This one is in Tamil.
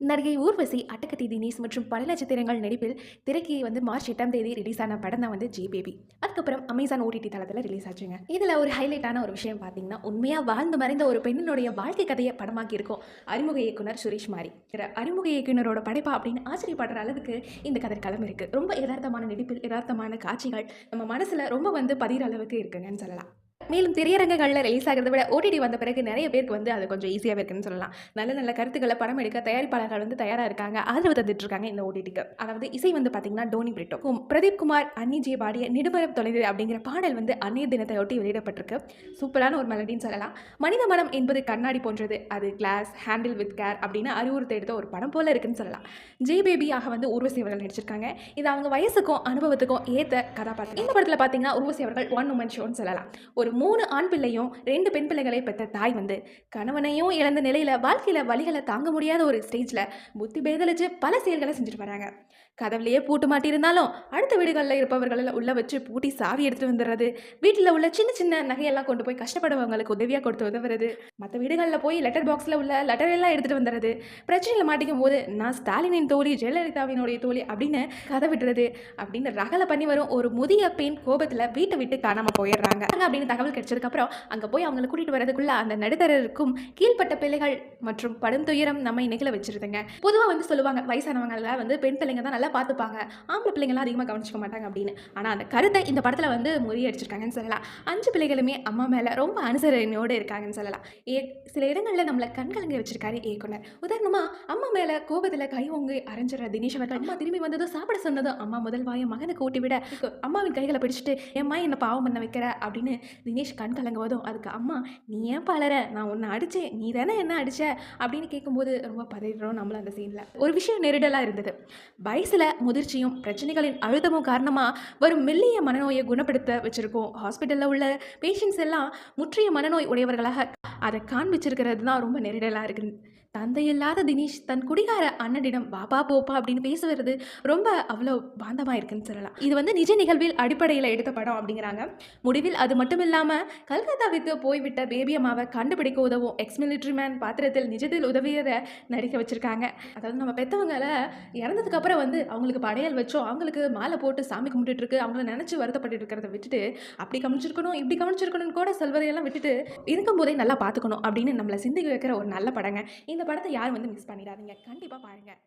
நடிகை ஊர்வசி அட்டகத்தி தினேஷ் மற்றும் பல நட்சத்திரங்கள் நடிப்பில் திரைக்கு வந்து மார்ச் எட்டாம் தேதி ரிலீஸ் ஆன படம் தான் வந்து ஜே பேபி அதுக்கப்புறம் அமேசான் ஓடிடி தளத்தில் ரிலீஸ் ஆச்சுங்க. இதில் ஒரு ஹைலைட்டான ஒரு விஷயம் பார்த்தீங்கன்னா உண்மையாக வாழ்ந்து மறைந்த ஒரு பெண்ணினுடைய வாழ்க்கை கதையை படமாக்கி இருக்கும் அறிமுக இயக்குனர் சுரேஷ் மாரி அறிமுக இயக்குனரோட படைப்பா அப்படின்னு ஆச்சரியப்படுற அளவுக்கு இந்த கதை களம் இருக்குது ரொம்ப யதார்த்தமான நடிப்பில் யதார்த்தமான காட்சிகள் நம்ம மனசில் ரொம்ப வந்து பதிகிற அளவுக்கு இருக்குங்கன்னு சொல்லலாம். மேலும் திரையரங்குகளில் ரிலீஸ் ஆகிறத விட ஓடிடி வந்த பிறகு நிறைய பேருக்கு வந்து அது கொஞ்சம் ஈஸியாக இருக்குன்னு சொல்லலாம். நல்ல நல்ல கருத்துக்களை படம் எடுக்க தயாரிப்பாளர்கள் வந்து தயாராக இருக்காங்க. ஆதரவு தந்துட்டு இருக்காங்க இந்த ஓடிடிக்கு அதாவது இசை வந்து பார்த்தீங்கன்னா டோனி பிரிட்டோ. பிரதீப் குமார் அன்னி ஜே பாடிய நிடுமரம் தொலைது அப்படிங்கிற பாடல் வந்து அன்னைய தினத்தையொட்டி வெளியிடப்பட்டிருக்கு. சூப்பரான ஒரு மெலடின்னு சொல்லலாம். மனித மனம் என்பது கண்ணாடி போன்றது. அது கிளாஸ் ஹேண்டில் வித் கேர் அப்படின்னு அறிவுறுத்த எடுத்த ஒரு படம் போல இருக்குன்னு சொல்லலாம். ஜே பேபியாக வந்து ஊர்வசி அவர்கள் நடிச்சிருக்காங்க. இது அவங்க வயசுக்கும் அனுபவத்துக்கும் ஏற்ற கதாபாத்திரம். இந்த படத்தில் பார்த்தீங்கன்னா ஊர்வசி அவர்கள் ஒன் உமன் ஷோன்னு சொல்லலாம். ஒரு மூணு ஆண் பிள்ளையும் ரெண்டு பெண் பிள்ளைகளை பெற்ற தாய் வந்து கணவனையும் இழந்த நிலையில் வாழ்க்கையில் வழிகளை தாங்க முடியாத ஒரு ஸ்டேஜில் புத்தி பேதலிச்சு பல செயல்களை செஞ்சுட்டு வராங்க. கதவுலையே பூட்டு மாட்டியிருந்தாலும் அடுத்த வீடுகளில் இருப்பவர்களில் உள்ள வச்சு பூட்டி சாவி எடுத்துகிட்டு வந்துடுறது வீட்டில் உள்ள சின்ன சின்ன நகையெல்லாம் கொண்டு போய் கஷ்டப்படுறவங்களுக்கு உதவியாக கொடுத்து உதவுறது மற்ற வீடுகளில் போய் லெட்டர் பாக்ஸில் உள்ள லெட்டர் எல்லாம் எடுத்துகிட்டு வந்துடுறது பிரச்சனையில் மாட்டிக்கும் போது நான் ஸ்டாலினின் தோழி ஜெயலலிதாவினுடைய தோழி அப்படின்னு கதை விட்டுறது அப்படின்னு ரகலை பண்ணி வரும் ஒரு முதிய பெண் கோபத்தில் வீட்டை விட்டு காணாமல் போயிடுறாங்க. அப்படின்னு தகவல் கிடைச்சதுக்கப்புறம் அங்கே போய் அவங்களை கூட்டிகிட்டு வரதுக்குள்ளே அந்த நடுத்தரருக்கும் கீழ்ப்பட்ட பிள்ளைகள் மற்றும் படும் துயரம் நம்ம நிகழ வச்சிருதுங்க. பொதுவாக வந்து சொல்லுவாங்க வயசானவங்கள வந்து பெண் பிள்ளைங்க தான் நல்லா பார்த்துப்பாங்க. ஆம்பளை பிள்ளைங்களாம் அதிகமாக கவனிச்சிக்க மாட்டாங்க அப்படின்னு. ஆனால் அந்த கருத்தை இந்த படத்தில் வந்து முறியடிச்சிருக்காங்கன்னு சொல்லலாம். அஞ்சு பிள்ளைகளுமே அம்மா மேலே ரொம்ப அனுசரணையோடு இருக்காங்கன்னு சொல்லலாம். ஏ சில இடங்களில் நம்மளை கண்கலங்க வச்சிருக்காரு இயக்குனர். உதாரணமாக அம்மா மேலே கோபத்தில் கை ஓங்கி அரைஞ்சிற தினேஷ் அவர்கள் அம்மா திரும்பி வந்ததும் சாப்பிட சொன்னதும் அம்மா முதல் வாயை மகனுக்கு ஊட்டி விட அம்மாவின் கைகளை பிடிச்சிட்டு ஏம்மா என்னை பாவம் பண்ண வைக்கிற? அப்படின்னு தினேஷ் கண் கலங்குவதும் அதுக்கு அம்மா நீ ஏன் பலர நான் உன்னை அடித்தேன் நீ தானே என்ன அடித்த அப்படின்னு கேட்கும்போது ரொம்ப பதறோம் நம்மளும் அந்த சீனில் ஒரு விஷயம் நெருடலாக இருந்தது. வயசில் முதிர்ச்சியும் பிரச்சனைகளின் அழுத்தமும் காரணமாக வரும் மெல்லிய மனநோயை குணப்படுத்த வச்சுருக்கோம். ஹாஸ்பிட்டலில் உள்ள பேஷண்ட்ஸ் எல்லாம் முற்றிய மனநோய் உடையவர்களாக அதை காண்பிச்சிருக்கிறது தான் ரொம்ப நெருடலாக இருக்குது தந்தை இல்லாத தினேஷ் தன் குடிகார அண்ணனிடம் பாப்பா போப்பா அப்படின்னு பேசுவது ரொம்ப அவ்வளோ பாந்தமாக இருக்குன்னு சொல்லலாம். இது வந்து நிஜ நிகழ்வில் அடிப்படையில் எடுத்த படம் அப்படிங்கிறாங்க. முடிவில் அது மட்டும் இல்லாமல் கல்கத்தாவிற்கு போய்விட்ட பேபி அம்மாவை கண்டுபிடிக்க உதவும் எக்ஸ் மிலிட்ரி மேன் பாத்திரத்தில் நிஜத்தில் உதவியதை நடிக்க வச்சுருக்காங்க. அதாவது நம்ம பெற்றவங்களை இறந்ததுக்கு அப்புறம் வந்து அவங்களுக்கு படையல் வச்சோம் அவங்களுக்கு மாலை போட்டு சாமி கும்பிட்டுட்டு இருக்கு அவங்கள நினச்சி வருத்தப்பட்டு இருக்கிறத விட்டுட்டு அப்படி கவனிச்சிருக்கணும் இப்படி கவனிச்சிருக்கணும்னு கூட சொல்வதையெல்லாம் விட்டுட்டு இருக்கும்போதே நல்லா பார்த்துக்கணும் அப்படின்னு நம்மளை சிந்திக்க வைக்கிற ஒரு நல்ல படங்க. இந்த படத்தை யாரும் வந்து மிஸ் பண்ணிடாதீங்க. கண்டிப்பாக பாருங்கள்